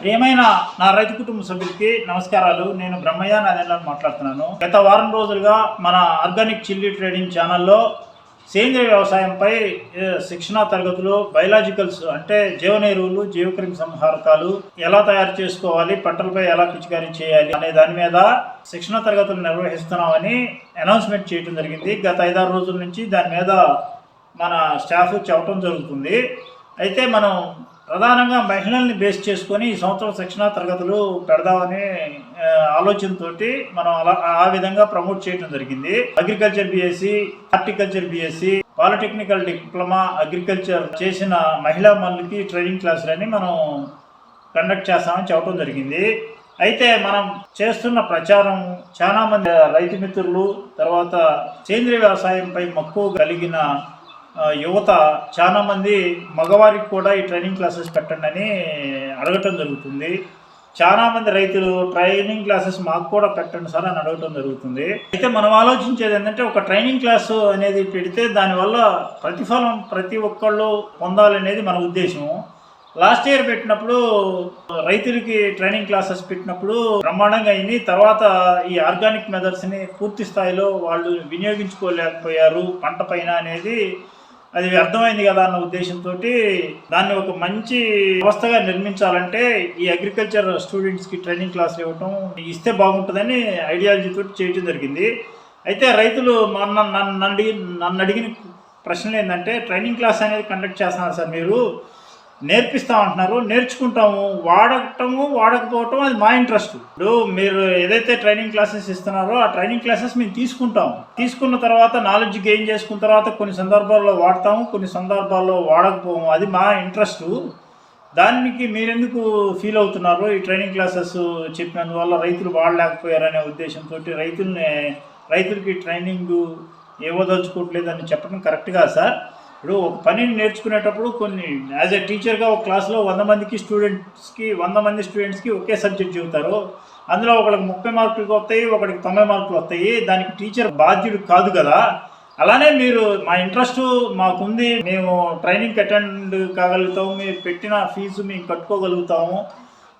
ప్రియమైన నా రైతు కుటుంబ సభ్యులకి నమస్కారాలు. నేను బ్రహ్మయ్య నాదేళ్ళని మాట్లాడుతున్నాను. గత వారం రోజులుగా మన ఆర్గానిక్ చిల్లీ ట్రేడింగ్ ఛానల్లో సేంద్రియ వ్యవసాయంపై శిక్షణా తరగతులు బయలాజికల్స్ అంటే జీవన ఎరువులు జీవక్రిమి సంహారకాలు ఎలా తయారు చేసుకోవాలి పంటలపై ఎలా పిచికారీ చేయాలి అనే దాని మీద శిక్షణా తరగతులు నిర్వహిస్తున్నామని అనౌన్స్మెంట్ చేయడం జరిగింది. గత ఐదారు రోజుల నుంచి దాని మీద మన స్టాఫ్ చెప్పడం జరుగుతుంది. అయితే మనం ప్రధానంగా మహిళల్ని బేస్ చేసుకొని ఈ సంవత్సరం శిక్షణా తరగతులు పెడదామని ఆలోచనతో మనం అలా ఆ విధంగా ప్రమోట్ చేయడం జరిగింది. Agriculture BSc horticulture BSc polytechnical diploma agriculture చేసిన మహిళా మనులకి ట్రైనింగ్ క్లాసులని మనం కండక్ట్ చేస్తామని చెప్పడం జరిగింది. అయితే మనం చేస్తున్న ప్రచారం చాలా మంది రైతు మిత్రులు తర్వాత సేంద్రియ వ్యవసాయంపై మక్కువ కలిగిన యువత చాలామంది మగవారికి కూడా ఈ ట్రైనింగ్ క్లాసెస్ పెట్టండి అని అడగటం జరుగుతుంది. చాలా మంది రైతులు ట్రైనింగ్ క్లాసెస్ మాకు కూడా పెట్టండి సార్ అని అడగటం జరుగుతుంది. అయితే మనం ఆలోచించేది ఏంటంటే ఒక ట్రైనింగ్ క్లాసు అనేది పెడితే దానివల్ల ప్రతిఫలం ప్రతి ఒక్కళ్ళు పొందాలనేది మన ఉద్దేశం. లాస్ట్ ఇయర్ పెట్టినప్పుడు రైతులకి ట్రైనింగ్ క్లాసెస్ పెట్టినప్పుడు బ్రహ్మాండంగా అయింది. తర్వాత ఈ ఆర్గానిక్ మెథడ్స్ని పూర్తి స్థాయిలో వాళ్ళు వినియోగించుకోలేకపోయారు. పంట పైన అనేది అది అర్థమైంది కదా అన్న ఉద్దేశంతో దాన్ని ఒక మంచి వ్యవస్థగా నిర్మించాలంటే ఈ అగ్రికల్చర్ స్టూడెంట్స్కి ట్రైనింగ్ క్లాసులు ఇవ్వటం ఇస్తే బాగుంటుందని ఐడియాలజీతో చేయటం జరిగింది. అయితే రైతులు మొన్న నన్ను నన్ను అడిగి నన్ను అడిగిన ప్రశ్నలు ఏంటంటే ట్రైనింగ్ క్లాస్ అనేది కండక్ట్ చేస్తున్నారు సార్ మీరు. నేర్పిస్తామంటున్నారు నేర్చుకుంటాము వాడటము వాడకపోవటం అది మా ఇంట్రెస్ట్. ఇప్పుడు మీరు ఏదైతే ట్రైనింగ్ క్లాసెస్ ఇస్తున్నారో ఆ ట్రైనింగ్ క్లాసెస్ మేము తీసుకుంటాము. తీసుకున్న తర్వాత నాలెడ్జ్ గెయిన్ చేసుకున్న తర్వాత కొన్ని సందర్భాల్లో వాడతాము కొన్ని సందర్భాల్లో వాడకపోము. అది మా ఇంట్రెస్ట్. దానికి మీరెందుకు ఫీల్ అవుతున్నారు? ఈ ట్రైనింగ్ క్లాసెస్ చెప్పినందువల్ల రైతులు వాడలేకపోయారనే ఉద్దేశంతో రైతుల్ని రైతులకి ట్రైనింగ్ ఇవ్వదలుచుకోవట్లేదని చెప్పడం కరెక్ట్ కాదు సార్. ఇప్పుడు ఒక పనిని నేర్చుకునేటప్పుడు కొన్ని యాజ్ ఎ టీచర్గా ఒక క్లాస్లో వంద మందికి స్టూడెంట్స్కి వంద మంది స్టూడెంట్స్కి ఒకే సబ్జెక్ట్ చెబుతారు. అందులో ఒకరికి ముప్పై మార్కులు వస్తాయి ఒకడికి తొంభై మార్కులు వస్తాయి. దానికి టీచర్ బాధ్యుడు కాదు కదా. అలానే మీరు మా ఇంట్రెస్ట్ మాకుంది. మేము ట్రైనింగ్ అటెండ్ కాగలుగుతాము. మీరు పెట్టిన ఫీజు మేము కట్టుకోగలుగుతాము.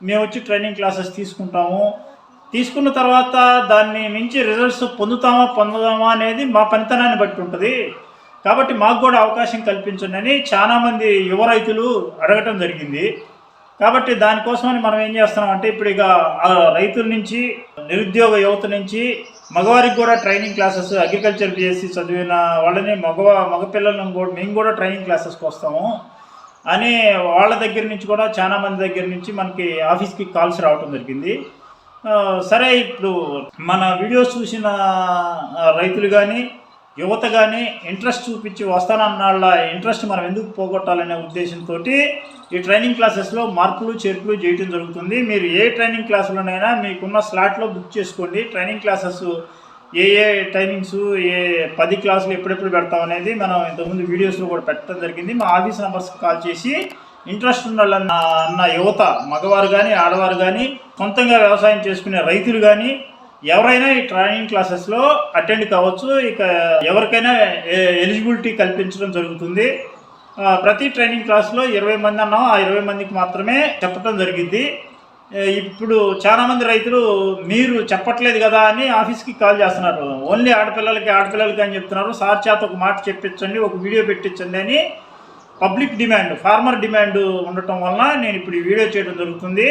మేము వచ్చి ట్రైనింగ్ క్లాసెస్ తీసుకుంటాము. తీసుకున్న తర్వాత దాన్ని మించి రిజల్ట్స్ పొందుతామా పొందుదామా అనేది మా పనితనాన్ని బట్టి ఉంటుంది. కాబట్టి మాకు కూడా అవకాశం కల్పించండి అని చాలామంది యువ రైతులు అడగటం జరిగింది. కాబట్టి దానికోసమని మనం ఏం చేస్తున్నాం అంటే ఇప్పుడు ఇక రైతుల నుంచి నిరుద్యోగ యువత నుంచి మగవారికి కూడా ట్రైనింగ్ క్లాసెస్ అగ్రికల్చర్ బిఎస్సి చదివిన వాళ్ళని మగవ మగపిల్లలను కూడా మేము కూడా ట్రైనింగ్ క్లాసెస్కి వస్తాము. అని వాళ్ళ దగ్గర నుంచి కూడా చాలా మంది దగ్గర నుంచి మనకి ఆఫీస్కి కాల్స్ రావటం జరిగింది. సరే ఇప్పుడు మన వీడియోస్ చూసిన రైతులు కానీ యువత కానీ ఇంట్రెస్ట్ చూపించి వస్తానన్నాళ్ళ ఇంట్రెస్ట్ మనం ఎందుకు పోగొట్టాలనే ఉద్దేశంతో ఈ ట్రైనింగ్ క్లాసెస్లో మార్పులు చేర్పులు చేయడం జరుగుతుంది. మీరు ఏ ట్రైనింగ్ క్లాసులోనైనా మీకున్న స్లాట్లో బుక్ చేసుకోండి. ట్రైనింగ్ క్లాసెస్ ఏ ఏ టైమింగ్స్ ఏ పది క్లాసులు ఎప్పుడెప్పుడు పెడతాం అనేది మనం ఇంతకుముందు వీడియోస్లో కూడా పెట్టడం జరిగింది. మా ఆఫీస్ నెంబర్స్కి కాల్ చేసి ఇంట్రెస్ట్ ఉన్న వాళ్ళన్న అన్న యువత మగవారు కానీ ఆడవారు కానీ సొంతంగా వ్యవసాయం చేసుకునే రైతులు కానీ ఎవరైనా ఈ ట్రైనింగ్ క్లాసెస్లో అటెండ్ కావచ్చు. ఇక ఎవరికైనా ఎలిజిబిలిటీ కల్పించడం జరుగుతుంది. ప్రతి ట్రైనింగ్ క్లాస్లో ఇరవై మంది అన్నాం. ఆ ఇరవై మందికి మాత్రమే చెప్పడం జరిగింది ఇప్పుడు చాలామంది రైతులు మీరు చెప్పట్లేదు కదా అని ఆఫీస్కి కాల్ చేస్తున్నారు. ఓన్లీ ఆడపిల్లలకి ఆడపిల్లలకి అని చెప్తున్నారు. సార్ చేత ఒక మాట చెప్పించండి ఒక వీడియో పెట్టించండి అని పబ్లిక్ డిమాండ్ ఫార్మర్ డిమాండ్ ఉండటం వలన నేను ఇప్పుడు ఈ వీడియో చేయడం జరుగుతుంది.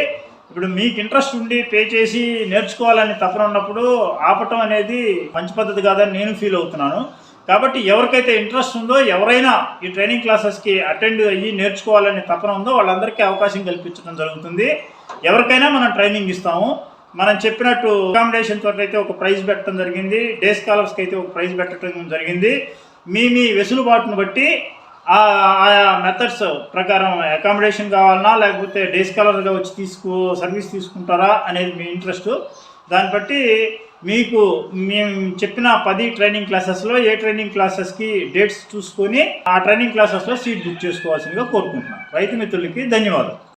ఇప్పుడు మీకు ఇంట్రెస్ట్ ఉండి పే చేసి నేర్చుకోవాలని తపన ఉన్నప్పుడు ఆపటం అనేది మంచి పద్ధతి కాదని నేను ఫీల్ అవుతున్నాను. కాబట్టి ఎవరికైతే ఇంట్రెస్ట్ ఉందో ఎవరైనా ఈ ట్రైనింగ్ క్లాసెస్కి అటెండ్ అయ్యి నేర్చుకోవాలని తపన ఉందో వాళ్ళందరికీ అవకాశం కల్పించడం జరుగుతుంది. ఎవరికైనా మనం ట్రైనింగ్ ఇస్తాము. మనం చెప్పినట్టు అకామిడేషన్ తోటి అయితే ఒక ప్రైజ్ పెట్టడం జరిగింది. డే స్కాలర్స్కి అయితే ఒక ప్రైజ్ పెట్టడం జరిగింది. మీ మీ వెసులుబాటును బట్టి ఆయా మెథడ్స్ ప్రకారం అకామిడేషన్ కావాలన్నా లేకపోతే డే స్కాలర్గా వచ్చి తీసుకో సర్వీస్ తీసుకుంటారా అనేది మీ ఇంట్రెస్ట్ దాన్ని బట్టి మీకు మేము చెప్పిన పది ట్రైనింగ్ క్లాసెస్లో ఏ ట్రైనింగ్ క్లాసెస్కి డేట్స్ చూసుకొని ఆ ట్రైనింగ్ క్లాసెస్లో సీట్ బుక్ చేసుకోవాల్సిందిగా కోరుకుంటున్నాను రైతు మిత్రులకి ధన్యవాదాలు.